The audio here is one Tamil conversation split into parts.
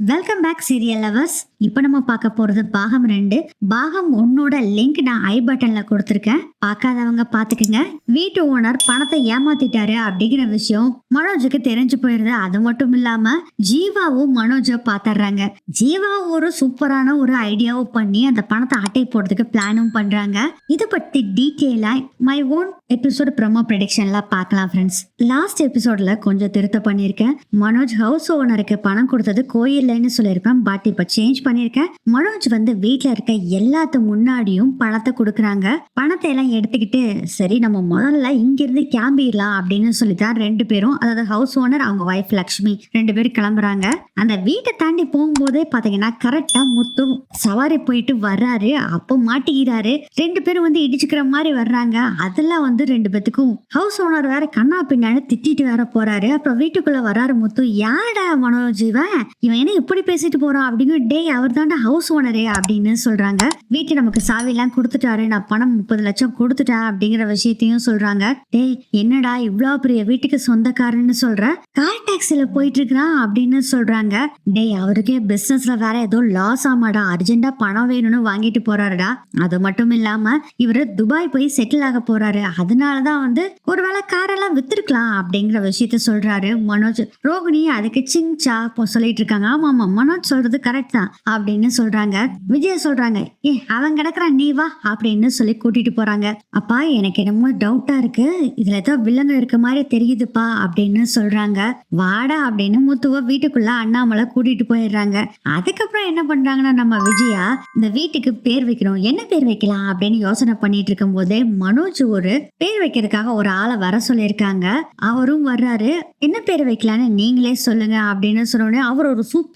வெல்கம் பேக் சீரியல் லவர்ஸ் இப்போ நம்ம பார்க்க போறது பாகம் ரெண்டு. பாகம் ஒன்னோட லிங்க் நான் ஐ பட்டன்ல கொடுத்துருக்கேன். பார்க்காதவங்க பார்த்துக்குங்க. வீட்டு ஓனர் பணத்தை ஏமாத்திட்டாரு அப்படிங்கிற விஷயம் மனோஜுக்கு தெரிஞ்சு போயிருது. அது மட்டும் இல்லாம ஜீவாவும் மனோஜை பாத்துறாங்க ஜீவா ஒரு சூப்பரான ஒரு ஐடியாவும் பண்ணி அந்த பணத்தை அட்டை போடுறதுக்கு பிளானும் பண்றாங்க. இதை பத்தி டீட்டெயிலா மை ஓன் எபிசோட் ப்ரமோ ப்ரெடிக்ஷன்ல பார்க்கலாம் ஃப்ரெண்ட்ஸ் லாஸ்ட் எபிசோட்ல கொஞ்சம் திருத்த பண்ணியிருக்கேன். மனோஜ் ஹவுஸ் ஓனருக்கு பணம் கொடுத்தது இல்லைன்னு சொல்லியிருப்பேன் பட் இப்போ சேஞ்ச் பண்ணியிருக்கேன். மனோஜ் வந்து வீட்டில் இருக்க எல்லாத்து முன்னாடியும் பணத்தை கொடுக்குறாங்க. பணத்தை எல்லாம் எடுத்துக்கிட்டு சரி நம்ம முதல்ல இங்கிருந்து கிளம்பிடலாம் அப்படின்னு சொல்லி தான் ரெண்டு பேரும் அதாவது ஹவுஸ் ஓனர் அவங்க ஒய்ஃப் லக்ஷ்மி ரெண்டு பேரும் கிளம்புறாங்க. அந்த வீட்டை தாண்டி போகும்போதே பார்த்தீங்கன்னா கரெக்டாக முத்து சவாரி போயிட்டு வர்றாரு அப்போ மாட்டிக்கிறாரு. ரெண்டு பேரும் வந்து இடிச்சுக்கிற மாதிரி வர்றாங்க. அதெல்லாம் வந்து ரெண்டு பேத்துக்கும் ஹவுஸ் ஓனர் வேற கண்ணா பின்னாடி திட்டிட்டு வேற போறாரு. அப்புறம் வீட்டுக்குள்ள வராரு முத்து. யாடா மனோஜ் இவன்? இவன் என்ன இப்படி பேசிட்டு போறான் அப்படிங்கிற டே அவர் தாண்டா ஹவுஸ் ஓனரே அப்படின்னு சொல்றாங்க. வீட்டு நமக்கு சாவி எல்லாம் கொடுத்துட்டாரு. நான் பணம் முப்பது லட்சம் கொடுத்துட்டேன் அப்படிங்கிற விஷயத்தையும் சொல்றாங்க. டேய் என்னடா இவ்வளோ பெரிய வீட்டுக்கு சொந்தக்காரன்னு சொல்ற? கார் டாக்ஸில போயிட்டு இருக்கிறான் அப்படின்னு சொல்றாங்க. டேய் அவருக்கே பிசினஸ்ல வேற ஏதோ லாஸ் ஆமாடா. அர்ஜென்டா பணம் வேணும்னு வாங்கிட்டு போறாருடா. அது மட்டும் இல்லாம இவரு துபாய் போய் செட்டில் ஆக போறாரு. அதனாலதான் வந்து ஒருவேளை காரெல்லாம் வித்துருக்கலாம் அப்படிங்கிற விஷயத்த சொல்றாரு. மனோஜ் ரோகிணி அதுக்கு சிங்சா இப்போ சொல்லிட்டு இருக்காங்க. ஆமா ஆமா ஆமா மனோஜ் சொல்றது கரெக்ட் தான் அப்படின்னு சொல்றாங்க. விஜய சொல்றாங்க ஏ அவன் கிடக்குறான் நீ வா அப்படின்னு சொல்லி கூட்டிட்டு போறாங்க. அப்பா எனக்கு என்னமோ டவுட்டா இருக்கு. இதுல ஏதோ வில்லங்க இருக்க மாதிரி தெரியுதுப்பா அப்படின்னு சொல்றாங்க. வாடா அப்படின்னு முத்துவ வீட்டுக்குள்ள அண்ணாமலை கூட்டிட்டு போயிடுறாங்க. அதுக்கப்புறம் என்ன பண்றாங்கன்னா நம்ம விஜயா இந்த வீட்டுக்கு பேர் வைக்கணும். என்ன பேர் வைக்கலாம்? அப்படின்னு யோசனை பண்ணிட்டு இருக்கும் போதே மனோஜ் ஒரு பேர் வைக்கிறதுக்காக ஒரு ஆளை வர சொல்லியிருக்காங்க. அவரும் வர்றாரு. என்ன பேர் வைக்கலான்னு நீங்களே சொல்லுங்க அப்படின்னு சொன்னோடனே அவர் ஒரு சூப்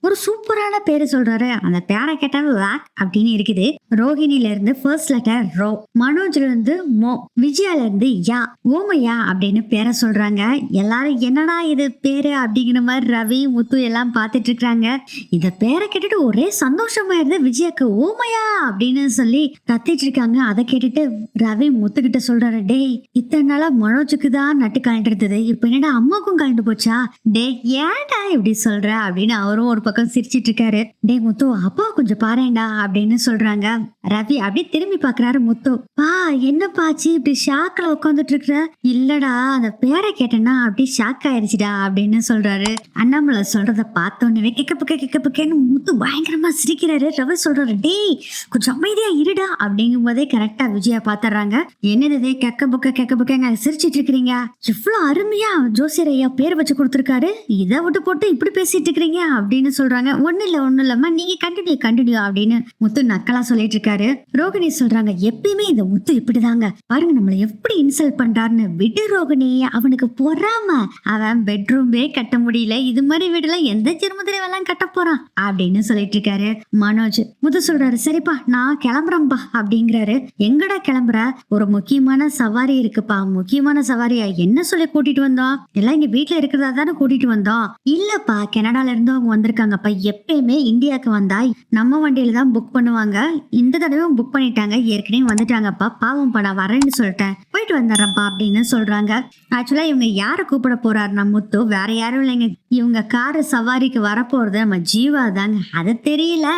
ஒரு சூப்பரான பேரு சொல்றாரு. அந்த பேரை கேட்டாலும் வேக் அப்படின்னு இருக்குது. ரோஹிணில இருந்து ஃபர்ஸ்ட் லெட்டர் ரோ. மனோஜ்ல இருந்து மோ. விஜயால இருந்து யா. ஓமையா அப்படின்னு பேரை சொல்றாங்க. எல்லாரும் என்னடா இது பேரு அப்படிங்கிற மாதிரி ரவி முத்து எல்லாம் பார்த்துட்டு இருக்காங்க. இந்த பேரை கேட்டுட்டு ஒரே சந்தோஷமா இருந்து விஜயாக்கு ஓமையா அப்படின்னு சொல்லி கத்திட்டு இருக்காங்க. அதை கேட்டுட்டு ரவி முத்துக்கிட்ட சொல்றாரு டேய் இத்தனை நாளா மனோஜுக்கு தான் நட்டு கலண்டு இருந்தது இப்ப என்னடா அம்மாவுக்கும் கலண்டு போச்சா? டேய் ஏன்டா இப்படி சொல்ற? அப்படின்னு அவரும் ஒரு பக்கம் சிரிச்சிட்டு இருக்காரு டே முத்து அப்பா கொஞ்சம் பாருடா அப்படின்னு சொல்றாங்க. ரவி அப்படியே திரும்பி பாக்குறாரு முத்து பா என்ன பாச்சு இப்படி ஷாக்ல உட்காந்துட்டு இருக்கிற இல்லடா அந்த பேரை கேட்டேன்னா அப்படியே ஷாக் ஆயிருச்சுடா அப்படின்னு சொல்றாரு. அண்ணாமலை சொல்றத பார்த்தோன்னே கேக்க பக்க கேக்க பக்கன்னு முத்து பயங்கரமா சிரிக்கிறாரு. ரவி சொல்றாரு டேய் கொஞ்சம் அமைதியா இருடா அப்படிங்கும் போதே கரெக்டா விஜயா பாத்துறாங்க என்னது இது? கெக்க புக்க கெக்க புக்கங்க சிரிச்சிட்டு இருக்கிறீங்க இவ்வளவு அருமையா ஜோசியர் ஐயா பேர் வச்சு கொடுத்துருக்காரு. இதை விட்டு போட்டு இப்படி பேசிட்டு இருக்கிறீங்க அப்படின்னு சொல்றாங்க ஒண்ணு இல்ல ஒண்ணு இல்லம்மா நீங்க கண்டினியூ கண்டினியூ அப்படின்னு முத்து நக்கலா சொல்லிட்டு இருக்காரு. ரோகிணி சொல்றாங்க எப்பயுமே இந்த முத்து இப்படிதாங்க. பாருங்க நம்மள எப்படி இன்சல்ட் பண்றாருன்னு விடு ரோகிணி அவனுக்கு பொறாம. அவன் பெட்ரூமே கட்ட முடியல இது மாதிரி வீடுலாம் எந்த ஜென்மத்தில எல்லாம் கட்ட போறான்? அப்படின்னு சொல்லிட்டு இருக்காரு மனோஜ். முத்து சொல்றாரு சரிப்பா நான் கிளம்புறேன்பா அப்படிங்கிறாரு. எங்கடா கிளம்புற? ஒரு முக்கியமான சவாரி இருக்குப்பா. முக்கியமான சவாரியா என்ன சொல்லி கூட்டிட்டு வந்தோம்? எல்லாம் இங்க வீட்டுல இருக்கிறதா தானே கூட்டிட்டு வந்தோம். இல்லப்பா கனடால இருந்து அவங்க வந்திருக்காங்கப்பா எப்பயுமே இந்தியாவுக்கு வந்தா நம்ம வண்டியில தான் புக் பண்ணுவாங்க. இந்த தடவையும் புக் பண்ணிட்டாங்க. ஏற்கனவே வந்துட்டாங்கப்பா பாவம் படம் வரேன்னு சொல்லிட்டேன். போயிட்டு வந்துடுறப்பா அப்படின்னு சொல்றாங்க. ஆக்சுவலா இவங்க யாரை கூப்பிட போறாரு முத்து வேற யாரும் இல்லைங்க. இவங்க காரு சவாரிக்கு வரப்போறது நம்ம ஜீவா தாங்க. அது தெரியல.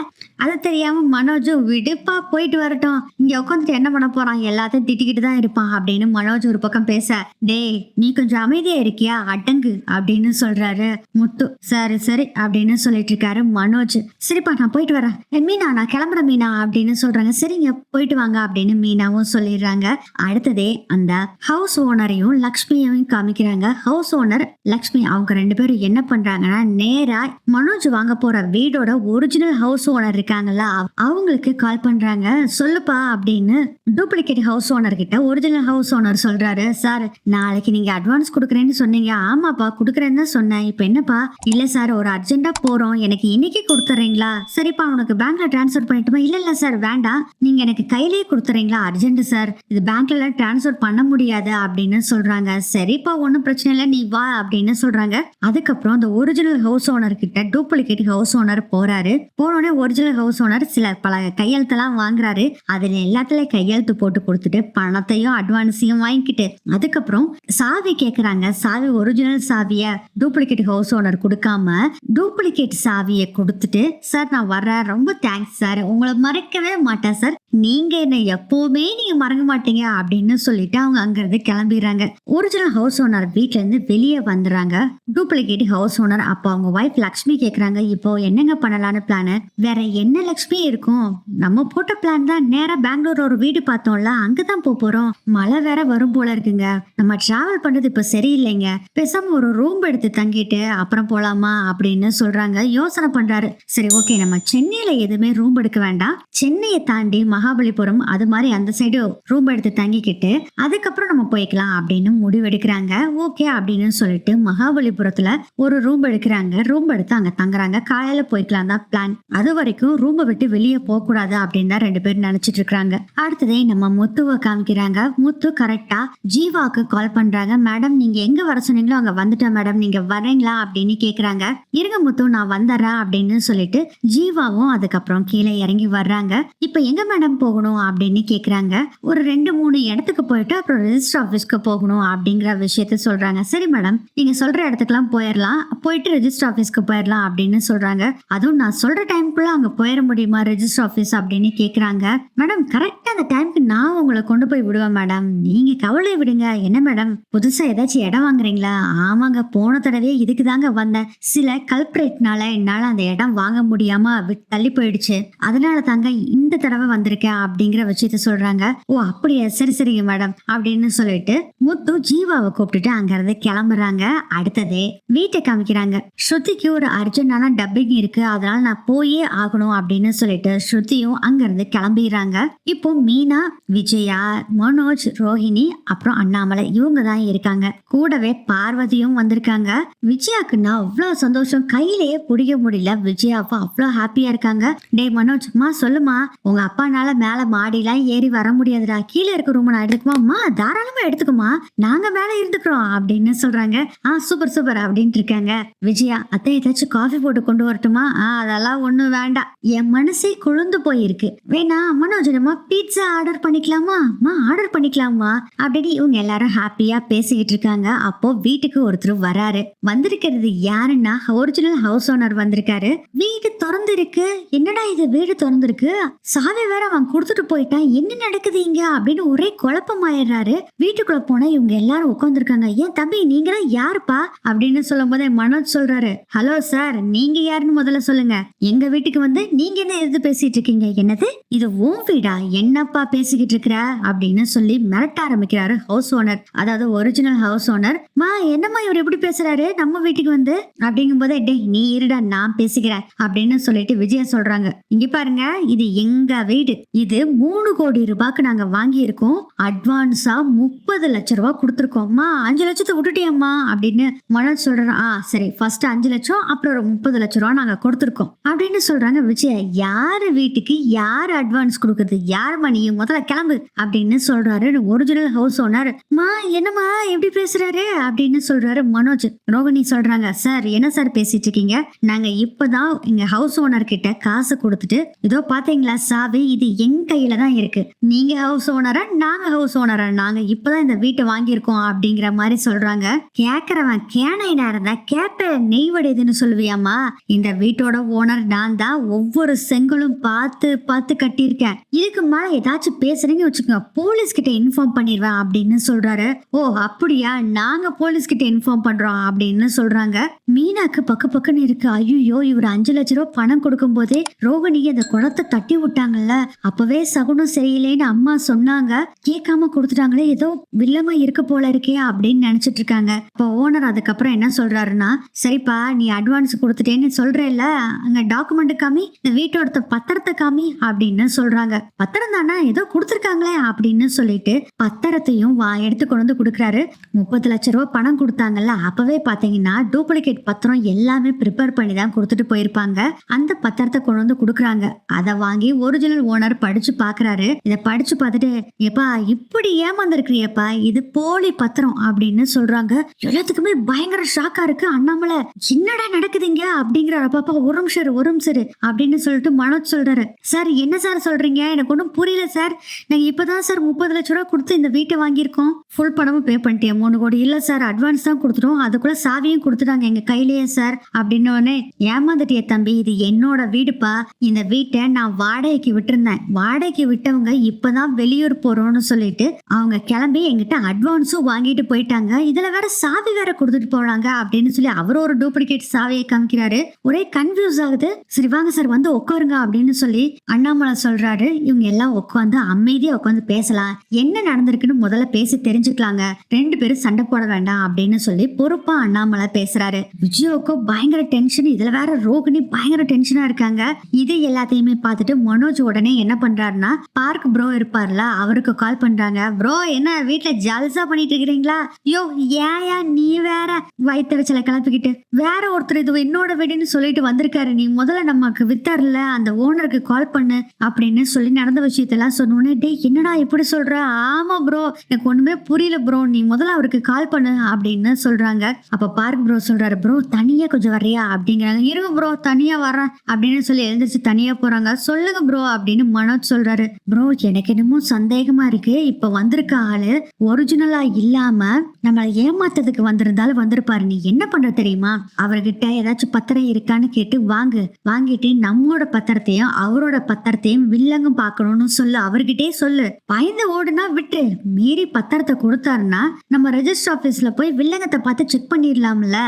அது தெரியாம மனோஜும் விடுப்பா போயிட்டு வரட்டும். இங்க உட்காந்துட்டு என்ன பண்ண போறான்? எல்லாத்தையும் திட்டிக்கிட்டு தான் இருப்பான் அப்படின்னு மனோஜ் ஒரு பக்கம் பேச டேய் நீ கொஞ்சம் அமைதியா இருக்கியா? அடங்கு அப்படின்னு சொல்றாரு முத்து. சரி சரி அப்படின்னு சொல்லிட்டு இருக்காரு மனோஜ். சரிப்பா நான் போயிட்டு வரேன். மீனா நான் கிளம்புற மீனா அப்படின்னு சொல்றாங்க. சரிங்க போயிட்டு வாங்க அப்படின்னு மீனாவும் சொல்லிடுறாங்க. அடுத்ததே அந்த ஹவுஸ் ஓனரையும் லக்ஷ்மியையும் காமிக்கிறாங்க. ஹவுஸ் ஓனர் லக்ஷ்மி அவங்க ரெண்டு பேரும் என்ன பண்றாங்கன்னா நேரா மனோஜ் வாங்க போற வீடோட ஒரிஜினல் ஹவுஸ் ஓனர் இருக்காங்கல்ல அவங்களுக்கு கால் பண்றாங்க. சொல்லுப்பா அப்படின்னு டூப்ளிகேட் ஹவுஸ் ஓனர் கிட்ட ஒரிஜினல் ஹவுஸ் ஓனர் சொல்றாரு. சார் நாளைக்கு நீங்க அட்வான்ஸ் கொடுக்குறேன்னு சொன்னீங்க. ஆமாப்பா கொடுக்குறேன்னு தான் சொன்னேன். இப்போ என்னப்பா? இல்ல சார் ஒரு அர்ஜென்ட்டா போறோம். எனக்கு இன்னைக்கு கொடுத்துறீங்களா? சரிப்பா உனக்கு பேங்க்ல டிரான்ஸ்ஃபர் பண்ணிட்டுமா? இல்ல இல்ல சார் வேண்டாம். நீங்க எனக்கு கையிலேயே கொடுத்துறீங்களா? Urgent sir. இது பேங்க்ல டிரான்ஸ்ஃபர் பண்ண முடியாது அப்படின்னு சொல்றாங்க. சரிப்பா ஒன்றும் பிரச்சனை இல்லை. நீ வா அப்படின்னு சொல்றாங்க. அதுக்கப்புறம் அந்த ஒரிஜினல் ஹவுஸ் ஓனர் கிட்ட டூப்ளிகேட் ஹவுஸ் ஓனர் போறாரு. போனோடனே ஒரிஜினல் ஹவுஸ் ஓனர் சில பல கையெழுத்தெல்லாம் வாங்குறாரு. அதுல எல்லாத்துலயும் கையெழுத்து போட்டு கொடுத்துட்டு பணத்தையும் அட்வான்ஸையும் வாங்கிக்கிட்டு அதுக்கப்புறம் சாவி கேக்குறாங்க. சாவி ஒரிஜினல் சாவிய டூப்ளிகேட் ஹவுஸ் ஓனர் கொடுக்காம டூப்ளிகேட் சாவியை கொடுத்துட்டு சார் நான் வர்றேன். ரொம்ப தேங்க்ஸ் சார். உங்களை மறக்கவே மாட்டேன் சார். நீங்க என்ன எப்பவுமே நீங்க மறக்க மாட்டீங்க அப்படின்னு சொல்லிட்டு அவங்க அங்கிருந்து கிளம்பிடுறாங்க. ஒரிஜினல் ஹவுஸ் ஓனர் வீட்ல இருந்து வெளியே வந்துடுறாங்க. டூப்ளிகேட் ஹவுஸ் ஓனர் அப்போ அவங்க ஒய்ஃப் லக்ஷ்மி கேக்குறாங்க இப்போ என்னங்க பண்ணலான்னு பிளானு வேற என்ன லக்ஷ்மி இருக்கும்? நம்ம போட்ட பிளான் தான் நேரா பெங்களூர் ஒரு வீடு பார்த்தோம்ல அங்கதான் போக போறோம். மழை வேற வரும் போல இருக்குங்க. நம்ம டிராவல் பண்றது இப்ப சரியில்லைங்க. பேசாம ஒரு ரூம் எடுத்து தங்கிட்டு அப்புறம் போலாமா அப்படின்னு சொல்றாங்க யோசனை பண்றாரு. சரி ஓகே நம்ம சென்னையில எதுவுமே ரூம் எடுக்க வேண்டாம். சென்னையை தாண்டி மகாபலிபுரம் அது மாதிரி அந்த சைடு ரூம் எடுத்து தங்கிக்கிட்டு அதுக்கப்புறம் நம்ம போய்க்கலாம் அப்படின்னு முடிவெடுக்கிறாங்க. ஓகே அப்படின்னு சொல்லிட்டு மகாபலிபுரத்துல ஒரு ரூம் எடுக்கிறாங்க. ரூம் எடுத்து அங்க தங்குறாங்க. காலையில போய்க்கலாம் தான் பிளான் அது வரைக்கும் ரூமை விட்டு வெளியே போக கூடாது அப்படின்னு தான் ரெண்டு பேரும் நினைச்சிட்டு இருக்காங்க அடுத்ததே நம்ம முத்துவை காமிக்கிறாங்க. முத்து கரெக்டா ஜீவாக்கு கால் பண்றாங்க. மேடம் நீங்க எங்க வர சொன்னீங்களோ அங்க வந்துட்டேன் மேடம். நீங்க வரீங்களா? அப்படின்னு கேக்குறாங்க. இருங்க முத்து நான் வந்துடுறேன் அப்படின்னு சொல்லிட்டு ஜீவாவும் அதுக்கப்புறம் கீழே இறங்கி வர்றாங்க. இப்ப எங்க மேடம் போகணும்? அப்படின்னு கேக்குறாங்க. ஒரு ரெண்டு மூணு இடத்துக்கு போயிட்டு அப்புறம் ரெஜிஸ்டர் ஆஃபீஸ்க்கு போகணும் அப்படிங்கிற விஷயத்த சொல்றாங்க. சரி மேடம் நீங்க சொல்ற இடத்துக்குலாம் போயிடலாம். போயிட்டு ரெஜிஸ்டர் ஆஃபீஸ்க்கு போயிடலாம் அப்படின்னு சொல்றாங்க. அதுவும் நான் சொல்ற டைம்க்குள்ள அங்க போயிட முடியுமா ரெஜிஸ்டர் ஆஃபீஸ் அப்படின்னு கேட்குறாங்க மேடம் கரெக்டாக அந்த டைம்க்கு நான் உங்களை கொண்டு போய் விடுவேன் மேடம் நீங்கள் கவலை விடுங்க. என்ன மேடம் புதுசா ஏதாச்சும் இடம் வாங்குறீங்களா? ஆமாங்க போன தடவையே இதுக்கு தாங்க வந்தேன். சில கல்பரேட்னால என்னால் அந்த இடம் வாங்க முடியாமல் தள்ளி போயிடுச்சு. அதனால தாங்க இந்த தடவை வந்திருக்கேன் அப்படிங்கிற விஷயத்த சொல்றாங்க. ஓ அப்படியா? சரி சரிங்க மேடம் அப்படின்னு சொல்லிட்டு முத்து ஜீவாவை கூப்பிட்டுட்டு அங்க இருந்து கிளம்புறாங்க. அடுத்ததே வீட்டை காமிக்கிறாங்க. ஸ்ருதிக்கு ஒரு அர்ஜென்டான டப்பிங் இருக்கு. அதனால நான் போயே ஆகணும் அப்படின்னு சொல்லிட்டு ஸ்ருதியும் அங்கிருந்து கிளம்பிடுறாங்க. இப்போ மீனா விஜயா மனோஜ் ரோஹிணி அப்புறம் அண்ணாமலை இவங்க தான் இருக்காங்க. கூடவே பார்வதியும் வந்திருக்காங்க. விஜயாக்குன்னா அவ்வளோ சந்தோஷம். கையிலேயே பிடிக்க முடியல. விஜயாவும் அவ்வளோ ஹாப்பியா இருக்காங்க. டேய் மனோஜ் மா சொல்லுமா உங்க அப்பானால மேல மாடிலாம் ஏறி வர முடியாதுடா. கீழே இருக்க ரூம் நான் எடுத்துக்குமா அம்மா தாராளமா எடுத்துக்குமா நாங்க மேல இருந்துக்கிறோம் அப்படின்னு சொல்றாங்க. ஆ சூப்பர் சூப்பர் அப்படின்ட்டு இருக்காங்க. விஜயா அத்தை ஏதாச்சும் காஃபி போட்டு கொண்டு வரட்டுமா? ஆ அதெல்லாம் ஒன்றும் வேண்டாம். என் மனசே குழந்து போயிருக்கு. வேணா மனோஜ் நம்ம பீட்சா ஆர்டர் பண்ணிக்கலாமா? அம்மா ஆர்டர் பண்ணிக்கலாமா அப்படின்னு இவங்க எல்லாரும் ஹாப்பியா பேசிக்கிட்டு இருக்காங்க. அப்போ வீட்டுக்கு ஒருத்தர் வராரு. வந்திருக்கிறது யாருன்னா ஒரிஜினல் ஹவுஸ் ஓனர் வந்திருக்காரு. வீடு திறந்து இருக்கு என்னடா இது வீடு திறந்துருக்கு? சாவி வேற அவன் கொடுத்துட்டு போயிட்டான். என்ன நடக்குது இங்க? அப்படின்னு ஒரே குழப்பமாயிடுறாரு. வீட்டுக்குள்ள போனா இவங்க எல்லாரும் உட்காந்துருக்காங்க ஏன் தம்பி நீங்களாம் யாருப்பா? அப்படின்னு சொல்லும் போதே மனோஜ் சொல்றாரு. ஹலோ சார் நீங்க யாருன்னு முதல்ல சொல்லுங்க. எங்க வீட்டுக்கு வந்து நீங்க என்ன எது பேசிட்டு இருக்கீங்க? என்னது? இது உன் வீடா? என்னப்பா பேசிக்கிட்டு இருக்கிற? அப்படின்னு சொல்லி மிரட்ட ஆரம்பிக்கிறாரு ஹவுஸ் ஓனர் அதாவது ஒரிஜினல் ஹவுஸ் ஓனர் மா என்னம்மா இவர் எப்படி பேசுறாரு? நம்ம வீட்டுக்கு வந்து? அப்படிங்கும் போது டேய் நீ இருடா நான் பேசிக்கிறேன். அப்படின்னு சொல்லிட்டு விஜயா சொல்றாங்க. இங்க பாருங்க இது எங்க வீடு. இது மூணு கோடி ரூபாய்க்கு நாங்க வாங்கி இருக்கோம் அட்வான்ஸா முப்பது லட்ச ரூபாய் கொடுத்துருக்கோம்மா அஞ்சு லட்சத்தை விட்டுட்டியம்மா. அப்படின்னு மனோஜ் சொல்றாரு. ஆ சரி. ஃபர்ஸ்ட் அஞ்சு லட்சம் அப்புறம் ஒரு முப்பது லட்ச ரூபா நாங்க கொடுத்துருக்கோம். அப்படின்னு சொல்றாங்க விஜய். யாரு வீட்டுக்கு யார் அட்வான்ஸ் கொடுக்குறது? யார் மணி முதல்ல கிளம்பு அப்படின்னு சொல்றாரு ஒரிஜினல் ஹவுஸ் ஓனர் மா என்னம்மா எப்படி பேசுறாரு? அப்படின்னு சொல்றாரு மனோஜ். ரோகிணி சொல்றாங்க சார் என்ன சார் பேசிட்டு இருக்கீங்க நாங்க இப்பதான் இங்க ஹவுஸ் ஓனர் கிட்ட காசு கொடுத்துட்டு இதோ பாத்தீங்களா சாவி? இது என் கையில தான் இருக்கு. நீங்க ஹவுஸ் ஓனரா நாங்க ஹவுஸ் ஓனரா நாங்க இப்பதான் இந்த வீட்டை வாங்கியிருக்கோம் அப்படிங்கிற மாதிரி சொல்றாங்க. கேக்குறவன் கேனைனா இருந்தா கேப்ப நெய்வடைதுன்னு சொல்லுவியாமா இந்த வீட்டோட ஓனர் நான் தான் ஒவ்வொரு செங்கலும் பார்த்து பார்த்து கட்டியிருக்கேன். இதுக்கு மேல ஏதாச்சும் பேசுறீங்க வச்சுக்கோங்க. போலீஸ் கிட்ட இன்ஃபார்ம் பண்ணிடுவேன் அப்படின்னு சொல்றாரு. ஓ அப்படியா? நாங்க போலீஸ் கிட்ட இன்ஃபார்ம் பண்றோம் அப்படின்னு சொல்றாங்க. மீனாக்கு பக்க பக்குன்னு இருக்கு. ஐயோ இவர் அஞ்சு லட்ச ரூபாய் பணம் கொடுக்கும் போதே ரோகிணி அந்த குளத்தை தட்டி விட்டாங்கல்ல. அப்பவே சகுனம் சரியில்லைன்னு அம்மா சொன்னாங்க. கேட்காம கொடுத்துட்டாங்களே. ஏதோ வில்லமா இருக்க போல இருக்கே அப்படின்னு நினைச்சிட்டு இருக்காங்க. இப்போ ஓனர் அதுக்கப்புறம் என்ன சொல்றாருன்னா சரிப்பா நீ அட்வான்ஸ் கொடுத்துட்டேன்னு சொல்றேல்ல. அங்க டாக்குமெண்ட் காமி வீட்டோட பத்திரத்தை காமி அப்படின்னு சொல்றாங்க. பத்திரம் தானா ஏதோ கொடுத்துருக்காங்களே அப்படின்னு சொல்லிட்டு பத்திரத்தையும் வா எடுத்து கொண்டு வந்து கொடுக்குறாரு. முப்பது லட்ச ரூபா பணம் கொடுத்தாங்கல்ல அப்பவே பாத்தீங்கன்னா டூப்ளிகேட் பத்திரம் எல்லாமே ப்ரிப்பேர் பண்ணி தான் கொடுத்துட்டு போயிருப்பாங்க. அந்த பத்திரத்தை கொண்டு வந்து கொடுக்குறாங்க. அதை வாங்கி ஒரிஜினல் ஓனர் படிச்சு பாக்குறாரு. இதை படிச்சு பார்த்துட்டு ஏப்பா இப்படி ஏமாந்துருக்கிறியப்பா இது போலி பத்திரம் அப்படின்னு சொல்றாங்க. எல்லாத்துக்குமே பயங்கர ஷாக்கா இருக்கு. அண்ணாமலை என்னடா நடக்குதுங்க? அப்படிங்கிற பாப்பா ஒரு நிமிஷம் இரு, ஒரு நிமிஷம் அப்படின்னு அப்படின்னு சொல்லிட்டு மனோஜ் சொல்றாரு. சார் என்ன சார் சொல்றீங்க? எனக்கு ஒன்றும் புரியல சார். நாங்க இப்பதான் சார் முப்பது லட்ச ரூபா கொடுத்து இந்த வீட்டை வாங்கியிருக்கோம். ஃபுல் பணமும் பே பண்ணிட்டேன். மூணு கோடி இல்ல சார். அட்வான்ஸ் தான் கொடுத்துட்டோம். அதுக்குள்ள சாவியும் கொடுத்துட்டாங்க எங்க கையிலேயே சார். அப்படின்னு உடனே ஏமாந்துட்டிய தம்பி இது என்னோட வீடுப்பா. இந்த வீட்டை நான் வாடகைக்கு விட்டுருந்தேன். வாடகைக்கு விட்டவங்க இப்பதான் வெளியூர் போறோம்னு சொல்லிட்டு அவங்க கிளம்பி எங்கிட்ட அட்வான்ஸும் வாங்கிட்டு போயிட்டாங்க. இதுல வேற சாவி வேற கொடுத்துட்டு போறாங்க அப்படின்னு சொல்லி அவர் ஒரு டூப்ளிகேட் சாவியை காமிக்கிறாரு. ஒரே கன்ஃபியூஸ் ஆகுது. சரி வாங்க சார் வந்து வந்து உட்காருங்க அப்படின்னு சொல்லி அண்ணாமலை சொல்றாரு. இவங்க எல்லாம் உட்காந்து அமைதியா உட்காந்து பேசலாம். என்ன நடந்திருக்குன்னு முதல்ல பேசி தெரிஞ்சுக்கலாங்க. ரெண்டு பேரும் சண்டை போட வேண்டாம் அப்படின்னு சொல்லி பொறுப்பா அண்ணாமலை பேசுறாரு. விஜயோக்கோ பயங்கர டென்ஷன் இதுல வேற ரோகிணி பயங்கர டென்ஷனா இருக்காங்க. இது எல்லாத்தையுமே பார்த்துட்டு மனோஜ் உடனே என்ன பண்றாருன்னா பார்க் ப்ரோ இருப்பார்ல அவருக்கு கால் பண்றாங்க. ப்ரோ என்ன வீட்ல ஜல்சா பண்ணிட்டு இருக்கிறீங்களா? யோ ஏயா நீ வேற? வயிற்றுல கிளப்பிக்கிட்டு வேற ஒருத்தர் இது என்னோட வீடுன்னு சொல்லிட்டு வந்திருக்காரு. நீ முதல்ல நமக்கு வித்தார்ல அந்த ஓனருக்கு கால் பண்ணு அப்படின்னு சொல்லி நடந்த விஷயத்தெல்லாம் சொன்னோன்னே டேய் என்னடா இப்படி சொல்ற? ஆமா ப்ரோ எனக்கு ஒண்ணுமே புரியல ப்ரோ நீ முதல்ல அவருக்கு கால் பண்ணு அப்படின்னு சொல்றாங்க. அப்ப பார்க் ப்ரோ சொல்றாரு ப்ரோ தனியா கொஞ்சம் வர்றியா? அப்படிங்கிறாங்க. இருங்க ப்ரோ தனியா வரேன் அப்படின்னு சொல்லி எழுந்திரிச்சு தனியா போறாங்க. சொல்லுங்க ப்ரோ அப்படின்னு மனோஜ் சொல்றாரு. ப்ரோ எனக்கு என்னமோ சந்தேகமா இருக்கு. இப்ப வந்திருக்க ஆளு ஒரிஜினலா இல்லாம நம்மளை ஏமாத்ததுக்கு வந்திருந்தாலும் வந்திருப்பாரு. நீ என்ன பண்ற தெரியுமா? அவர்கிட்ட ஏதாச்சும் பத்திரம் இருக்கான்னு கேட்டு வாங்கு. வாங்கிட்டு நம்மளோட பத்திரத்தையும் அவரோட பத்திரத்தையும் வில்லங்கம் பார்க்கணும்னு சொல்லு. அவர்கிட்டே சொல்லு. பயந்து ஓடுனா விட்டு மீறி பத்திரத்தை கொடுத்தாருன்னா நம்ம ரெஜிஸ்டர் ஆபீஸ்ல போய் வில்லங்கத்தை பார்த்து செக் பண்ணிடலாம்ல.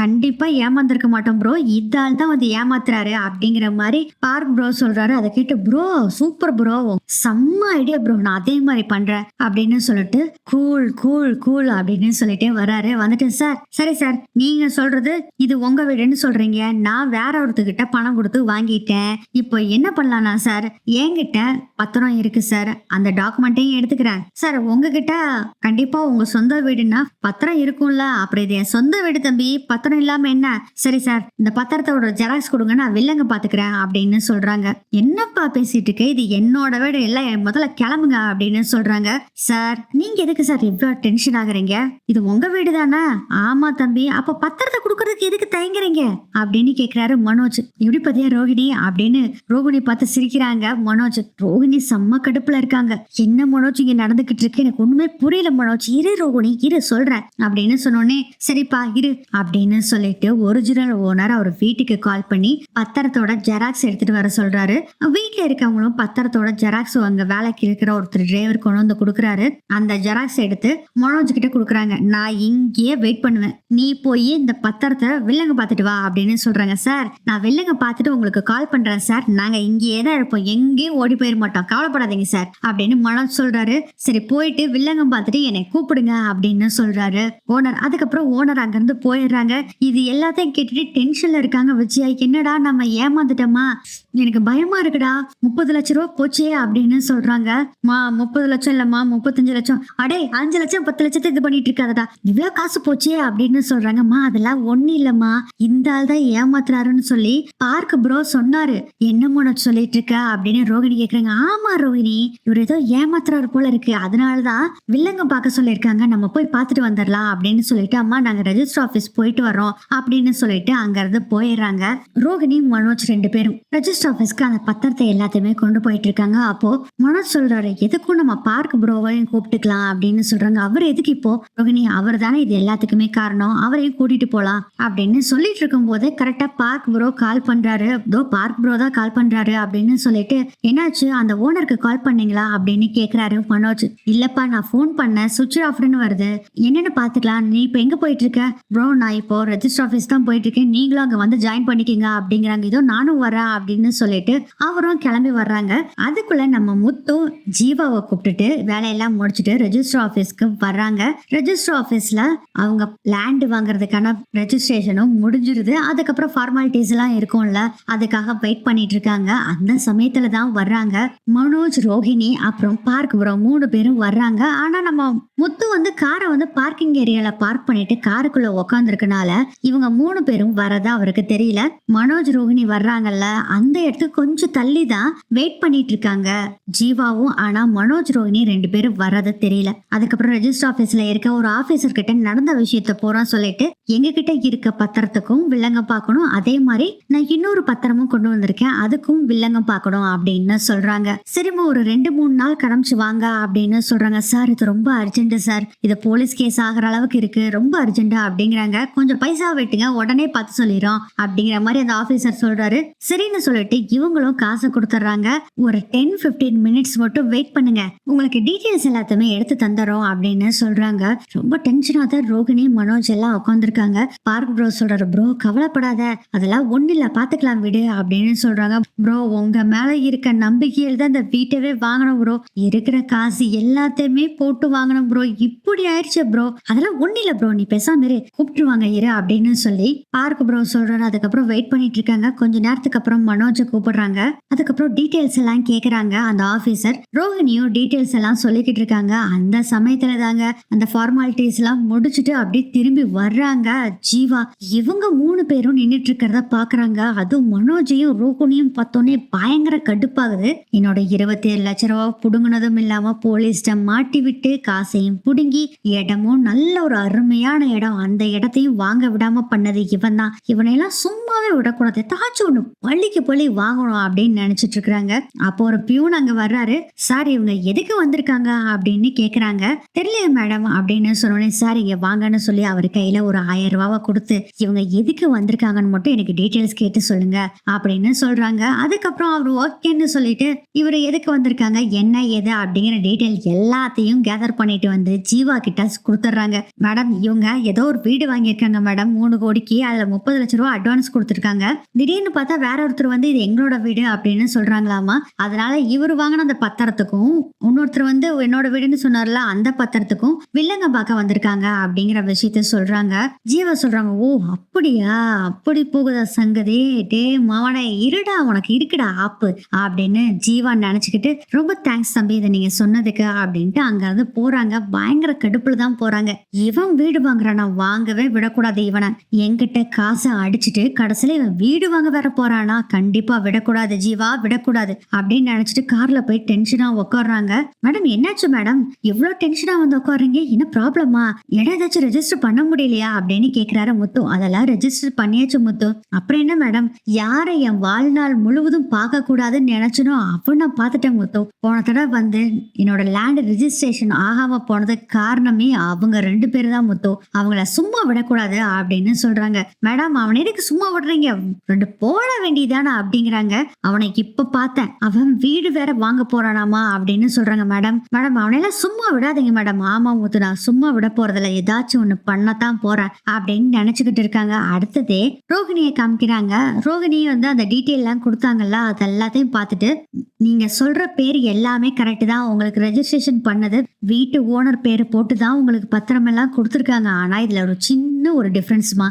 கண்டிப்பா ஏமாந்துருக்க மாட்டோம் ப்ரோ இதால் தான் வந்து ஏமாத்துறாரு அப்படிங்கிற மாதிரி பார்க் ப்ரோ சொல்றாரு. அதை கேட்டு ப்ரோ சூப்பர் ப்ரோ செம்ம ஐடியா ப்ரோ நான் அதே மாதிரி பண்றேன். அப்படின்னு சொல்லிட்டு கூல் கூல் கூல் அப்படின்னு சொல்லிட்டே வராரு. வந்துட்டு சார். சரி சார் நீங்க சொல்றது இது உங்க வீடுன்னு சொல்றீங்க. நான் வேற ஒருத்தர்கிட்ட பணம் கொடுத்து வாங்கிட்டேன். இப்போ என்ன பண்ணலாம்னா சார் என்கிட்ட பத்திரம் இருக்கு சார் அந்த டாக்குமெண்ட்டையும் எடுத்துக்கிறேன். சார் உங்ககிட்ட கண்டிப்பா உங்க சொந்த வீடுன்னா பத்திரம் இருக்கும்ல. அப்புறம் இது என் சொந்த வீடு தம்பி பத்திரம் இல்லாம என்ன? சரி சார் இந்த பத்திரத்தோட ஜெராக்ஸ் கொடுங்க நான் வில்லங்க பாத்துக்கிறேன் அப்படின்னு சொல்றாங்க. என்னப்பா பேசிட்டு இருக்க? இது என்னோட வீடு. எல்லாம் முதல்ல கிளம்புங்க அப்படின்னு சொல்றாங்க. சார் நீங்க எதுக்கு சார் இவ்வளவு டென்ஷன் ஆகுறீங்க? இது உங்க வீடு தானே? ஆமா தம்பி. அப்ப பத்திரத்தை கொடுக்கறதுக்கு எதுக்கு தயங்குறீங்க? அப்படின்னு கேக்குறாரு மனோஜ். எப்படி பத்தியா ரோஹிணி அப்படின்னு ரோஹிணி பார்த்து சிரிக்கிறாங்க. மனோஜ் ரோகிணி செம்ம கடுப்புல இருக்காங்க. என்ன மனோஜ் இங்க நடந்துகிட்டு இருக்கு? எனக்கு ஒண்ணுமே புரியல மனோஜ். இரு ரோஹிணி இரு சொல்றேன் அப்படின்னு சொன்னோடனே சரிப்பா இரு அப்படின்னு சொல்லிட்டு ஒரிஜினல் ஓனர் அவர் வீட்டுக்கு கால் பண்ணி பத்திரத்தோட ஜெராக்ஸ் எடுத்துட்டு வர சொல்றாரு. வீட்டுல இருக்கவங்களும் பத்திரத்தோட ஜெராக்ஸ் அங்க வேலைக்கு இருக்கிற ஒருத்தர் டிரைவர் கொண்டு வந்து கொடுக்குறாரு. அந்த ஜெராக்ஸ் எடுத்து மனோஜ் கிட்ட கொடுக்குறாங்க. நான் இங்கேயே வெயிட் பண்ணுவேன். நீ போய் இந்த பத்திரத்தை வில்லங்க பார்த்துட்டு வா அப்படின்னு சொல்றாங்க. சார் நான் வில்லங்க பார்த்துட்டு உங்களுக்கு கால் பண்றேன் சார் நாங்க இங்கேயே தான் இருப்போம். எங்கேயும் ஓடி போயிட மாட்டோம். கவலைப்படாதீங்க சார் அப்படின்னு மனம் சொல்றாரு. சரி போயிட்டு வில்லங்கம் பார்த்துட்டு என்னை கூப்பிடுங்க அப்படின்னு சொல்றாரு. ஓனர் அதுக்கப்புறம் ஓனர் அங்கிருந்து போயிடுறாங்க. இது எல்லாத்தையும் கேட்டுட்டு டென்ஷன்ல இருக்காங்க விஜயா. என்னடா நம்ம ஏமாந்துட்டோமா? எனக்கு பயமா இருக்குடா. முப்பது லட்ச ரூபா போச்சே அப்படின்னு சொல்றாங்க. மா முப்பது லட்சம் இல்லம்மா முப்பத்தஞ்சு லட்சம். அடே அஞ்சு லட்சம் பத்து லட்சத்தை இது பண்ணிட்டு இருக்காதடா. இவ்வளவு காசு போச்சே அப்படின்னு சொல்றாங்கம்மா. அதெல்லாம் ஒண்ணு இல்லம்மா. இந்த ஆள் தான் ஏமாத்துறாருன்னு சொல்லி பார்க் ப்ரோ சொன்னாரு. என்ன மனோஜ் சொல்லிட்டு இருக்க அப்படின்னு ரோகிணி கேக்குறாங்க. ஆமா ரோகிணி இவர் ஏதோ ஏமாத்துறாரு போல இருக்கு. அதனாலதான் வில்லங்க பார்க்க சொல்லியிருக்காங்க. நம்ம போய் பார்த்துட்டு வந்துடலாம் அப்படின்னு சொல்லிட்டு அம்மா நாங்க ரெஜிஸ்டர் ஆபீஸ் போயிட்டு வரோம் அப்படின்னு சொல்லிட்டு அங்க இருந்து போயிடுறாங்க. ரோகிணி மனோஜ் ரெண்டு பேரும். ரெஜிஸ்டர் ஆபீஸ்க்கு அந்த பத்திரத்தை எல்லாத்தையுமே கொண்டு போயிட்டு இருக்காங்க அப்போ மனோஜ் சொல்றாரு எதுக்கும் நம்ம பார்க் ப்ரோவையும் கூப்பிட்டுக்கலாம்? அப்படின்னு சொல்றாங்க. அவர் எதுக்கு இப்போ? ரோகிணி அவர் தானே இது எல்லாத்துக்குமே காரணம். அவரையும் கூட்டிட்டு போலாம். அப்படின்னு சொல்லிட்டு இருக்கும் போதே கரெக்டா பார்க் ப்ரோ கால் பண்றாரு. தோ பார்க் ப்ரோ தான் கால் பண்றாரு அப்படின்னு சொல்லிட்டு என்னாச்சு? அந்த ஓனருக்கு கால் பண்ணீங்களா? அப்படின்னு கேக்குறாரு மனோஜ். இல்லப்பா நான் ஃபோன் பண்ணேன். சுவிட்ச் ஆஃப்னு வருது. என்னன்னு பாத்துக்கலாம் நீ இப்போ எங்க போயிட்டு இருக்க ப்ரோ நான் இப்போ ரெஜிஸ்டர் ஆஃபீஸ் தான் போயிட்டு இருக்கேன் நீங்களும் அங்க வந்து ஜாயின் பண்ணிக்கிங்க. அப்படிங்கிறாங்க. இதோ நானும் வரேன். அப்படின்னு சொல்லிட்டு அவரும் கிளம்பி வர்றாங்க. அதுக்குள்ள நம்ம முத்து ஜீவாவை கூப்பிட்டுட்டு வேலையெல்லாம் முடிச்சுட்டு ரெஜிஸ்டர் ஆஃபீஸ்க்கு வர்றாங்க. ரெஜிஸ்டர் ஆஃபீஸ்ல அவங்க லேண்ட் வாங்குறதுக்கான ரெஜிஸ்ட்ரேஷனும் முடிஞ்சிருது. அதுக்கப்புறம் ஃபார்மாலிட்டிஸ் எல்லாம் இருக்கும்ல. அதுக்காக வெயிட் பண்ணிட்டு இருக்காங்க அந்த சமயத்துல தான் வர்றாங்க. மனோஜ் ரோஹிணி அப்புறம் பார்க் ப்ரோ மூணு பேரும் வர்றாங்க. ஆனா நம்ம முத்து வந்து காரை வந்து பார்க்கிங் ஏரியால பார்க் பண்ணிட்டு காருக்குள்ள உக்காந்துருக்கனால இவங்க மூணு பேரும் வரதா அவருக்கு தெரியல. மனோஜ் ரோஹிணி வர்றாங்கல்ல. அந்த இடத்துக்கு கொஞ்சம் தள்ளி தான் வெயிட் பண்ணிட்டு இருக்காங்க ஜீவாவும் ஆனா மனோஜ் ரோஹிணி ரெண்டு பேரும் வரது தெரியல. அதுக்கப்புறம் ரெஜிஸ்டர் ஆபீஸ்ல இருக்க ஒரு ஆபீசர் கிட்ட நடந்த விஷயத்த போறோம் சொல்லிட்டு எங்க கிட்ட இருக்க பத்திரத்துக்கும் வில்லங்க பார்க்கணும் அதே மாதிரி நான் இன்னொரு பத்திரம் பாத்திரமும் கொண்டு வந்திருக்கேன். அதுக்கும் வில்லங்கம் பார்க்கணும் அப்படின்னு சொல்றாங்க. சரிம்மா ஒரு ரெண்டு மூணு நாள் கடமிச்சு வாங்க அப்படின்னு சொல்றாங்க. சார் இது ரொம்ப அர்ஜென்ட் சார். இது போலீஸ் கேஸ் ஆகிற அளவுக்கு இருக்கு. ரொம்ப அர்ஜென்டா அப்படிங்கிறாங்க. கொஞ்சம் பைசா வெட்டுங்க. உடனே பார்த்து சொல்லிடும் அப்படிங்கிற மாதிரி அந்த ஆபீசர் சொல்றாரு. சரின்னு சொல்லிட்டு இவங்களும் காசை கொடுத்துட்றாங்க. ஒரு டென் 15 மினிட்ஸ் மட்டும் வெயிட் பண்ணுங்க. உங்களுக்கு டீட்டெயில்ஸ் எல்லாத்தையுமே எடுத்து தந்துடுறோம் அப்படின்னு சொல்றாங்க. ரொம்ப டென்ஷனாக தான் ரோகிணி மனோஜ் எல்லாம் உட்காந்துருக்காங்க பார்க் ப்ரோ சொல்றாரு ப்ரோ கவலைப்படாத. அதெல்லாம் ஒண்ணு இல்ல பாத்துக்கலாம் விடு. அப்படின்னு சொல்றாங்க. ப்ரோ உங்க மேல இருக்க நம்பிக்கையில் தான் இந்த வீட்டவே வாங்கணும் ப்ரோ இருக்கிற காசு எல்லாத்தையுமே போட்டு வாங்கணும் ப்ரோ இப்படி ஆயிடுச்சு ப்ரோ அதெல்லாம் ஒண்ணு இல்ல ப்ரோ நீ பேசாம இரு. கூப்பிட்டுருவாங்க இரு அப்படின்னு சொல்லி பார்க்க ப்ரோ சொல்றாரு அதுக்கப்புறம் வெயிட் பண்ணிட்டு இருக்காங்க. கொஞ்ச நேரத்துக்கு அப்புறம் மனோஜை கூப்பிடுறாங்க. அதுக்கப்புறம் டீட்டெயில்ஸ் எல்லாம் கேக்குறாங்க அந்த ஆபீசர் ரோஹினியும் டீட்டெயில்ஸ் எல்லாம் சொல்லிக்கிட்டு இருக்காங்க. அந்த சமயத்துல தாங்க அந்த ஃபார்மாலிட்டிஸ் எல்லாம் முடிச்சுட்டு அப்படியே திரும்பி வர்றாங்க ஜீவா. இவங்க மூணு பேரும் நின்னுட்டு இருக்கிறத பாக்குறாங்க. அதுவும் மனோஜையும் ரோஹிணியும் பார்த்தோன்னே பயங்கர கடுப்பாகுது. என்னோட இருபத்தி ஏழு லட்ச ரூபா புடுங்கினதும் இல்லாம போலீஸ்ட மாட்டி விட்டு காசையும் புடுங்கி இடமும் நல்ல ஒரு அருமையான இடம். அந்த இடத்தையும் வாங்க விடாம பண்ணது இவன் தான் இவனையெல்லாம் சும்மாவே விடக்கூடாது. ஏதாச்சும் ஒண்ணு பள்ளிக்கு பள்ளி வாங்கணும் அப்படின்னு நினைச்சிட்டு இருக்காங்க அப்போ ஒரு பியூன் அங்க வர்றாரு. சார் இவங்க எதுக்கு வந்திருக்காங்க? அப்படின்னு கேக்குறாங்க. தெரியலையா மேடம் அப்படின்னு சொன்னோடனே சார் இங்க வாங்கன்னு சொல்லி அவர் கையில ஒரு ஆயிரம் ரூபாவை கொடுத்து இவங்க எதுக்கு வந்திருக்காங்கன்னு மட்டும் எனக்கு டீட்டெயில்ஸ் கேட்டு சொல்லுங்க. அப்படின்னு சொல்றாங்க. அதுக்கப்புறம் அவர் ஓகேன்னு சொல்லிட்டு இவர் எதுக்கு வந்திருக்காங்க? என்ன ஏது? அப்படிங்கிற டீட்டெயில் எல்லாத்தையும் கேதர் பண்ணிட்டு வந்து ஜீவா கிட்ட கொடுத்துட்றாங்க. மேடம் இவங்க ஏதோ ஒரு வீடு வாங்கியிருக்காங்க மேடம். மூணு கோடிக்கு அதுல முப்பது லட்ச ரூபா அட்வான்ஸ் கொடுத்துருக்காங்க. திடீர்னு பார்த்தா வேற ஒருத்தர் வந்து இது எங்களோட வீடு அப்படின்னு சொல்றாங்களாமா? அதனால இவர் வாங்கின அந்த பத்திரத்துக்கும் இன்னொருத்தர் வந்து என்னோட வீடுன்னு சொன்னார்ல அந்த பத்திரத்துக்கும் வில்லங்க பார்க்க வந்திருக்காங்க அப்படிங்கிற விஷயத்த சொல்றாங்க. ஜீவா சொல்றாங்க ஓ அப்படியா? அப்படி போகுதா சங்கதி? டே மாவனே இருடா உனக்கு இருக்குடா ஆப்பு அப்படின்னு ஜீவா நினைச்சுக்கிட்டு ரொம்ப தேங்க்ஸ் தம்பி இதை நீங்க சொன்னதுக்கு அப்படின்ட்டு அங்க இருந்து போறாங்க. பயங்கர கடுப்புல தான் போறாங்க. இவன் வீடு வாங்குறானா? வாங்கவே விடக்கூடாது இவனை. என்கிட்ட காசை அடிச்சுட்டு கடைசியில இவன் வீடு வாங்க வேற போறானா? கண்டிப்பா விடக்கூடாது ஜீவா விடக்கூடாது அப்படின்னு நினைச்சிட்டு கார்ல போய் டென்ஷனா உட்காடுறாங்க மேடம் என்னாச்சு மேடம்? இவ்வளோ டென்ஷனா வந்து உட்காடுறீங்க என்ன ப்ராப்ளமா இடம் ஏதாச்சும் ரெஜிஸ்டர் பண்ண முடியலையா? அப்படின்னு கேக்குறாரு முத்து. அதெல்லாம் ரெஜிஸ்டர் பண்ணியாச்சு முத்து. அப்புறம் என்ன மேடம்? யாரை என் வாழ்நாள் முழுவதும் பார்க்கக்கூடாதுன்னு நினச்சனோ நினைச்சனோ நான் பார்த்துட்டேன் முத்து. போன தடவை வந்து என்னோட லேண்ட் ரெஜிஸ்ட்ரேஷன் ஆகாம போனதுக்கு காரணமே அவங்க ரெண்டு பேர் தான் முத்து. அவங்கள சும்மா விடக்கூடாது அப்படின்னு சொல்றாங்க. மேடம் அவன் எதுக்கு சும்மா விடுறீங்க? ரெண்டு போட வேண்டியதானே? அப்படிங்கிறாங்க. அவனை இப்ப பார்த்தேன். அவன் வீடு வேற வாங்க போறானாமா? அப்படின்னு சொல்றாங்க மேடம். மேடம் அவனையெல்லாம் சும்மா விடாதீங்க மேடம். ஆமா முத்து நான் சும்மா விட போறதில்ல. ஏதாச்சும் ஒண்ணு பண்ணத்தான் போறேன். அப்படின்னு நினைச்சுக்கிட்டு இருக்காங்க. அடுத்ததே ரோகிணியை காமிக்கிறாங்க. ரோகிணி வந்து அந்த டீட்டெயில் கொடுத்தாங்கல்ல அது எல்லாத்தையும் பார்த்துட்டு நீங்கள் சொல்ற பேர் எல்லாமே கரெக்ட் தான். உங்களுக்கு ரெஜிஸ்ட்ரேஷன் பண்ணது வீட்டு ஓனர் பேர் போட்டு தான் உங்களுக்கு பத்திரமெல்லாம் கொடுத்துருக்காங்க. ஆனால் இதில் ஒரு சின்ன ஒரு டிஃப்ரென்ஸ்மா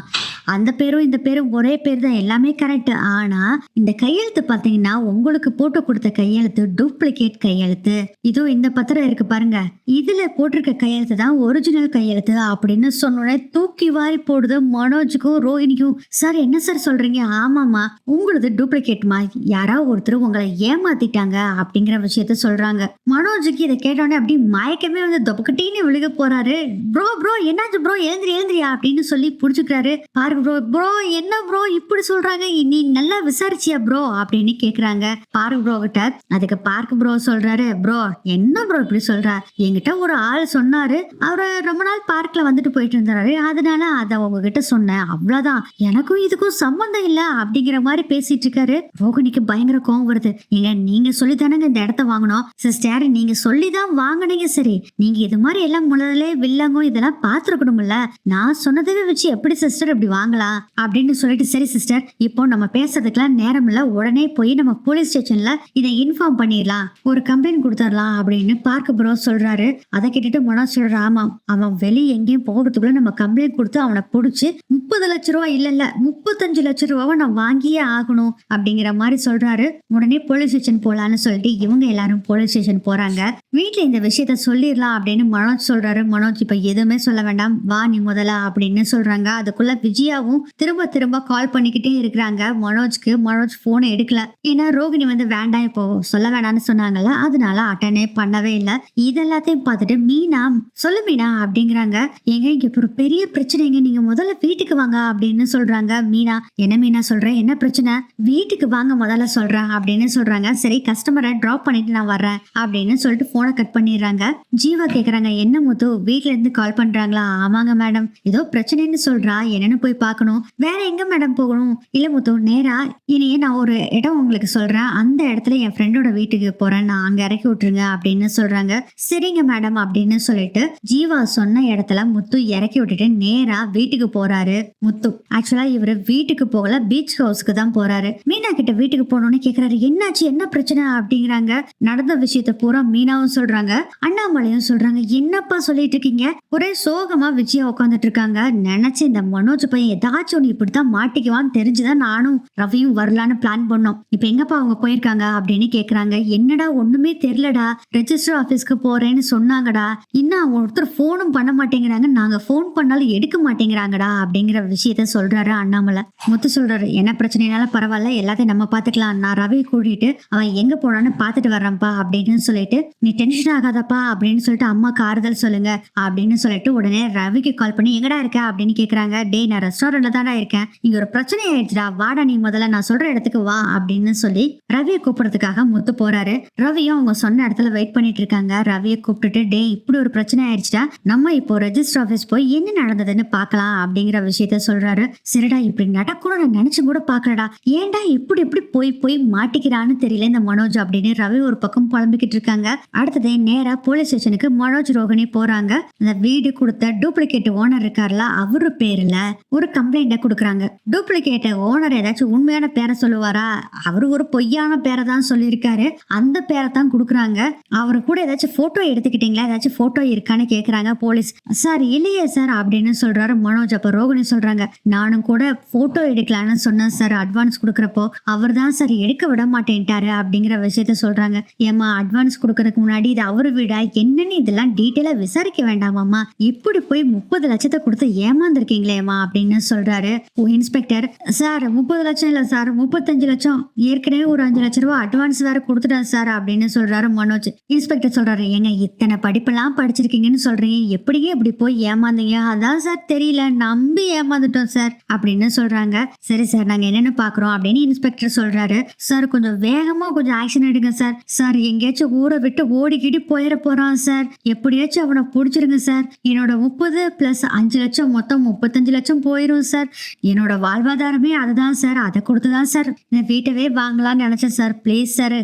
அந்த பேரும் இந்த பேரும் ஒரே பேர் தான். எல்லாமே கரெக்ட் ஆனால் இந்த கையெழுத்து பார்த்தீங்கன்னா உங்களுக்கு போட்டு கொடுத்த கையெழுத்து டூப்ளிகேட் கையெழுத்து. இதுவும் இந்த பத்திரம் இருக்கு பாருங்க. இதில் போட்டிருக்க கையெழுத்து தான் ஒரிஜினல் கையெழுத்து அப்படின்னு சொன்னோடனே தூக்கி வாரி போடுது மனோஜுக்கும் ரோஹினிக்கும். சார் என்ன சார் சொல்றீங்க? ஆமாம்மா. உங்களது டூப்ளிகேட்மா யாராவது ஒருத்தர் உங்களை ஏமாத்திட்டாங்க அப்படிங்கிற விஷயத்த சொல்றாங்க. மனோஜுக்கு இதை கேட்டோடனே அப்படி மயக்கமே வந்து தொப்பக்கட்டின்னு விழுக போறாரு. ப்ரோ ப்ரோ என்னாச்சு ப்ரோ? எழுந்திரி எழுந்திரியா? அப்படின்னு சொல்லி புடிச்சுக்கிறாரு. பாருங்க ப்ரோ ப்ரோ என்ன ப்ரோ? இப்படி சொல்றாங்க. நீ நல்லா விசாரிச்சியா ப்ரோ? அப்படின்னு கேக்குறாங்க. பார்க் ப்ரோ கிட்ட அதுக்கு பார்க் ப்ரோ சொல்றாரு. ப்ரோ என்ன ப்ரோ இப்படி சொல்றா? என்கிட்ட ஒரு ஆள் சொன்னாரு. அவரு ரொம்ப நாள் பார்க்ல வந்துட்டு போயிட்டு இருந்தாரு. அதனால அதை உங்ககிட்ட சொன்னேன். அவ்வளவுதான். எனக்கும் இதுக்கும் சம்பந்தம் இல்ல. அப்படிங்கிற மாதிரி பேசிட்டு இருக்காரு ரோகிணிக்கு பயங்கர கோவம் வருது. ஏங்க நீங்க சொல்லித்தானங்க இந்த இடத்த வாங்கணும் சிஸ்டர் நீங்க சொல்லிதான் வாங்கினீங்க சரி. நீங்க இது மாதிரி எல்லாம் முதல்ல வில்லங்கும் இதெல்லாம் பாத்துருக்கணும்ல. நான் சொன்னதவே வச்சு எப்படி சிஸ்டர் இப்படி வாங்கலாம்? அப்படின்னு சொல்லிட்டு சரி சிஸ்டர் இப்போ நம்ம பேசுறதுக்கெல்லாம் நேரம் இல்ல. உடனே போய் நம்ம போலீஸ் ஸ்டேஷன்ல இதை இன்ஃபார்ம் பண்ணிடலாம். ஒரு கம்ப்ளைண்ட் கொடுத்துடலாம் அப்படின்னு பார்க்க ப்ரோ சொல்றாரு. அதை கேட்டுட்டு மனோஜ் சொல்ற ஆமா அவன் வெளியே எங்கேயும் போகிறதுக்குள்ள நம்ம கம்ப்ளைண்ட் கொடுத்து அவனை பிடிச்சி முப்பது லட்ச ரூபா இல்ல இல்ல முப்பத்தஞ்சு லட்ச ரூபாவை நான் வாங்கி வாங்கியே ஆகணும் அப்படிங்கிற மாதிரி சொல்றாரு. உடனே போலீஸ் ஸ்டேஷன் போலான்னு சொல்லிட்டு இவங்க எல்லாரும் போலீஸ் ஸ்டேஷன் போறாங்க. வீட்டுல இந்த விஷயத்த சொல்லிடலாம் அப்படின்னு மனோஜ் சொல்றாரு. மனோஜ் இப்ப எதுவுமே சொல்ல வேண்டாம். வா நீ முதல்ல அப்படின்னு சொல்றாங்க. அதுக்குள்ள விஜயாவும் திரும்ப திரும்ப கால் பண்ணிக்கிட்டே இருக்கிறாங்க. மனோஜ்க்கு மனோஜ் போனை எடுக்கல. ஏன்னா ரோகிணி வந்து வேண்டாம் இப்போ சொல்ல வேண்டாம்னு சொன்னாங்கல்ல. அதனால அட்டனே பண்ணவே இல்லை. இதெல்லாத்தையும் பார்த்துட்டு மீனா சொல்லு மீனா அப்படிங்கிறாங்க. எங்க இங்க ஒரு பெரிய பிரச்சனைங்க. நீங்க முதல்ல வீட்டுக்கு வாங்க அப்படின்னு சொல்றாங்க. மீனா என்ன மீனா சொல்றேன் என்ன பிரச்சனை வீட்டுக்கு வாங்க முதல்ல சொல்றேன் அப்படின்னு சொல்றாங்க. சரி கஸ்டமரை டிராப் பண்ணிட்டு நான் வர்றேன் அப்படின்னு சொல்லிட்டு போனை கட் பண்ணிடுறாங்க. ஜீவா கேக்குறாங்க என்ன முத்து வீட்ல இருந்து கால் பண்றாங்களா? ஆமாங்க மேடம் ஏதோ பிரச்சனைன்னு சொல்றா என்னன்னு போய் பார்க்கணும். வேற எங்க மேடம் போகணும்? இல்ல முத்து நேரா இனியே நான் ஒரு இடம் உங்களுக்கு சொல்றேன். அந்த இடத்துல என் ஃப்ரெண்டோட வீட்டுக்கு போறேன். நான் அங்க இறக்கி விட்டுருங்க அப்படின்னு சொல்றாங்க. சரிங்க மேடம் அப்படின்னு சொல்லிட்டு ஜீவா சொன்ன இடத்துல முத்து இறக்கி விட்டுட்டு நேரா வீட்டுக்கு போறாரு. முத்து ஆக்சுவலா இவரு வீட்டுக்கு போகல பீச் ஹவுஸ்க்கு தான் போறாரு. மீனா கிட்ட வீட்டுக்கு போனோன்னு கேக்குறாரு என்னாச்சு? என்ன பிரச்சனை? அப்படிங்கிறாங்க. நடந்த விஷயத்த பூரா மீனாவும் சொல்றாங்க அண்ணாமலையும் சொல்றாங்க. என்னப்பா சொல்லிட்டு இருக்கீங்க ஒரே சோகமா விஜயா உட்காந்துட்டு இருக்காங்க நினைச்சு இந்த மனோஜ் பையன் ஏதாச்சும் ஒன்று இப்படித்தான் மாட்டிக்குவான்னு தெரிஞ்சுதான் நானும் ரவியும் வரலான்னு பிளான் பண்ணோம். இப்ப எங்கப்பா அவங்க போயிருக்காங்க? அப்படின்னு கேக்குறாங்க. என்னடா ஒண்ணுமே தெரியலடா. ரெஜிஸ்டர் ஆபீஸ்க்கு போறேன்னு சொன்னாங்கடா. இன்னும் ஒருத்தர் போனும் பண்ண மாட்டேங்கிறாங்க. நாங்க போன் பண்ணாலும் எடுக்க மாட்டேங்கிறாங்கடா. அப்படிங்கிற விஷயத்த சொல்றாரு அண்ணாமலை. முத்து சொல்றாரு என்ன பிரச்சனை? பிரச்சனைனால பரவாயில்ல எல்லாத்தையும் நம்ம பாத்துக்கலாம் நான் ரவி கூட்டிட்டு அவன் எங்க போனான்னு பாத்துட்டு வர்றான்ப்பா அப்படின்னு சொல்லிட்டு நீ டென்ஷன் ஆகாதப்பா அப்படின்னு சொல்லிட்டு அம்மாக்கு ஆறுதல் சொல்லுங்க அப்படின்னு சொல்லிட்டு உடனே ரவிக்கு கால் பண்ணி எங்கடா இருக்க? அப்படின்னு கேக்குறாங்க. டேய் நான் ரெஸ்டாரண்ட்ல தான்டா இருக்கேன். இங்க ஒரு பிரச்சனை ஆயிடுச்சுடா. வாடா நீ முதல்ல நான் சொல்ற இடத்துக்கு வா அப்படின்னு சொல்லி ரவியை கூப்பிடுறதுக்காக முத்து போறாரு. ரவியும் அவங்க சொன்ன இடத்துல வெயிட் பண்ணிட்டு இருக்காங்க. ரவியை கூப்பிட்டுட்டு டே இப்படி ஒரு பிரச்சனை ஆயிடுச்சுடா. நம்ம இப்போ ரெஜிஸ்டர் ஆஃபீஸ் போய் என்ன நடந்ததுன்னு பார்க்கலாம் அப்படிங்கிற விஷயத்த சொல்றாரு. சரிடா இப்படி நடக்கணும்னு நான் நினைச்சு கூட பார்க்கலடா ஏன்டா இப்படி இப்படி போய் போய் மாட்டிக்கிறான்னு தெரியல இந்த மனோஜ் அப்படின்னு. ரவி ஒரு பக்கம் புலம்பிக்கிட்டு இருக்காங்க. அடுத்ததே நேரா போலீஸ் ஸ்டேஷனுக்கு மனோஜ் ரோகிணி போறாங்க. அந்த வீடு கொடுத்த டூப்ளிகேட் ஓனர் இருக்கார்ல அவரு பேர்ல ஒரு கம்ப்ளைண்ட கொடுக்குறாங்க. டூப்ளிகேட் ஓனர் ஏதாச்சும் உண்மையான பேரை சொல்லுவாரா? அவரு ஒரு பொய்யான பேரை தான் சொல்லியிருக்காரு. அந்த பேரை தான் கொடுக்குறாங்க. அவரு கூட ஏதாச்சும் போட்டோ எடுத்துக்கிட்டீங்களா? ஏதாச்சும் போட்டோ இருக்கான்னு கேக்குறாங்க போலீஸ். சார் இல்லையே சார் அப்படின்னு சொல்றாரு மனோஜ். அப்ப ரோகிணி சொல்றாங்க நானும் கூட போட்டோ எடுக்கலான்னு சொன்னேன் சார் அட்வான்ஸ் கொடுக்குறப்போ அவர் தான் சார் எடுக்க விட மாட்டேன்ட்டாரு அப்படிங்கிற விஷயத்த சொல்றாங்க. ஏமா அட்வான்ஸ் கொடுக்கறதுக்கு முன்னாடி இது அவரு வீடா? என்னன்னு இதெல்லாம் டீட்டெயிலா விசாரிக்க வேண்டாமாம்மா. இப்படி போய் முப்பது லட்சத்தை கொடுத்து ஏமாந்துருக்கீங்களேம்மா அப்படின்னு சொல்றாரு ஓ, இன்ஸ்பெக்டர் சார் முப்பது லட்சம் இல்ல சார் முப்பத்தஞ்சு லட்சம். ஏற்கனவே ஒரு அஞ்சு லட்ச ரூபா அட்வான்ஸ் வேற கொடுத்துட்டேன் சார் அப்படின்னு சொல்றாரு மனோஜ். இன்ஸ்பெக்டர் சொல்றாரு ஏங்க இத்தனை படிப்பெல்லாம் படிச்சிருக்கீங்கன்னு சொல்றீங்க. எப்படிங்க இப்படி போய் ஏமாந்தீங்க? அதான் சார் தெரியல. நம்பி ஏமாந்துட்டோம் சார் அப்படின்னு சொல்றாங்க. சரி சார் நாங்க என்னன்னு பாக்குறோம் அப்படின்னு இன்ஸ்பெக்டர் சொல்றாரு. சார் கொஞ்சம் வேகமா கொஞ்சம் ஆக்ஷன் எடுங்க சார் சார் எங்கேயாச்சும் ஊரை விட்டு ஓடிக்கிட்டு போயிட போறான் சார் எப்படியாச்சும் அவனை பிடிச்சிருங்க சார் என்னோட முப்பது பிளஸ் அஞ்சு லட்சம் மொத்தம் முப்பத்தஞ்சு லட்சம் போயிடும் சார் என்னோட வாழ்வாதாரமே அதுதான் சார் அதை கொடுத்து தான் சார் இந்த வீட்டவே வாங்கலாம்னு நினைச்சேன் சார் ப்ளீஸ் சார்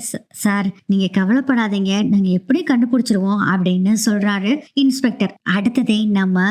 சார் நீங்க கவலைப்படாதீங்க. நாங்க எப்படி கண்டுபிடிச்சிருவோம் அப்படின்னு சொல்றாரு இன்ஸ்பெக்டர் அடுத்ததே நம்ம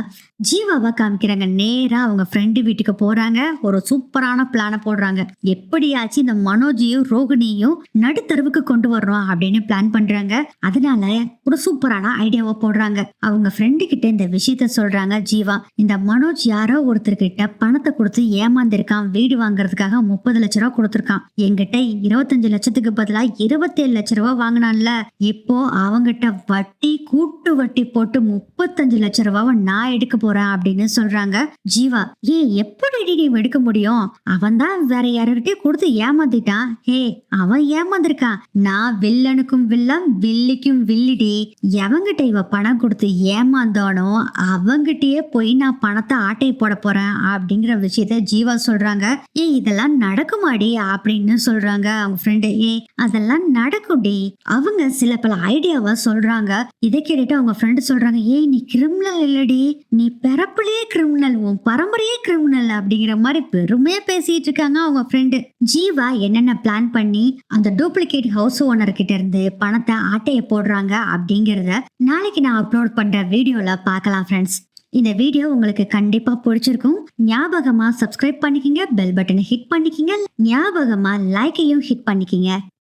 ஜீவாவை காமிக்கிறாங்க. நேரா அவங்க ஃப்ரெண்டு வீட்டுக்கு போறாங்க. ஒரு சூப்பரான பிளானை போடுறாங்க. எப்படியாச்சும் இந்த மனோஜையும் ரோகிணியும் நடுத்தருவுக்கு கொண்டு வர்றோம் அப்படின்னு பிளான் பண்றாங்க. அதனால ஒரு சூப்பரான ஐடியாவை போடுறாங்க. அவங்க ஃப்ரெண்டு கிட்ட இந்த விஷயத்த சொல்றாங்க ஜீவா. இந்த மனோஜ் யாரோ ஒருத்தர்கிட்ட பணத்தை கொடுத்து ஏமாந்திருக்கான். வீடு வாங்குறதுக்காக முப்பது லட்ச ரூபா கொடுத்துருக்கான். என்கிட்ட இருபத்தஞ்சு லட்சத்துக்கு பதிலா இருபத்தேழு லட்ச ரூபா வாங்கினான்ல. இப்போ அவங்கிட்ட வட்டி கூட்டு வட்டி போட்டு முப்பத்தஞ்சு லட்ச ரூபாவை நான் எடுக்க போறேன் அப்படின்னு சொல்றாங்க. ஜீவா ஏ எப்படி நீ எடுக்க முடியும்? அவன் தான் வேற யாருக்கிட்டயும் கொடுத்து ஏமாத்திட்டான். ஹே அவன் ஏமாந்திருக்கான். நான் வில்லனுக்கும் வில்லன் வில்லிக்கும் வில்லிடி. எவங்கிட்ட இவ பணம் கொடுத்து ஏமாந்தானோ அவங்கிட்டயே போய் நான் பணத்தை ஆட்டை போட போறேன் அப்படிங்கிற விஷயத்த ஜீவா சொல்றாங்க. ஏ இதெல்லாம் நடக்குமாடி அப்படின்னு சொல்றாங்க அவங்க ஃப்ரெண்டு ஏ அதெல்லாம் நடக்கும்டி. அவங்க சில பல ஐடியாவை சொல்றாங்க. இதை கேட்டுட்டு அவங்க ஃப்ரெண்டு சொல்றாங்க ஏய் நீ கிரிமினல் இல்லடி. நீ பிறப்புலயே கிரிமினல் உன் பரம்பரையே கிரிமினல் அப்படிங்கிற மாதிரி பெருமையா பேசிட்டு இருக்காங்க அவங்க ஃப்ரெண்டு ஜீவா என்னென்ன பிளான் பண்ணி அந்த டூப்ளிகேட் ஹவுஸ் ஓனர்கிட்ட இருந்து பணத்தை ஆட்டையை போடுறாங்க அப்படிங்கிறத நாளைக்கு நான் அப்லோட் பண்ற வீடியோல பார்க்கலாம் ஃப்ரெண்ட்ஸ் இந்த வீடியோ உங்களுக்கு கண்டிப்பா பிடிச்சிருக்கும். ஞாபகமா சப்ஸ்கிரைப் பண்ணிக்கிங்க பெல் பட்டனை ஹிட் பண்ணிக்கிங்க. ஞாபகமா லைக்கையும் ஹிட் பண்ணிக்கிங்க.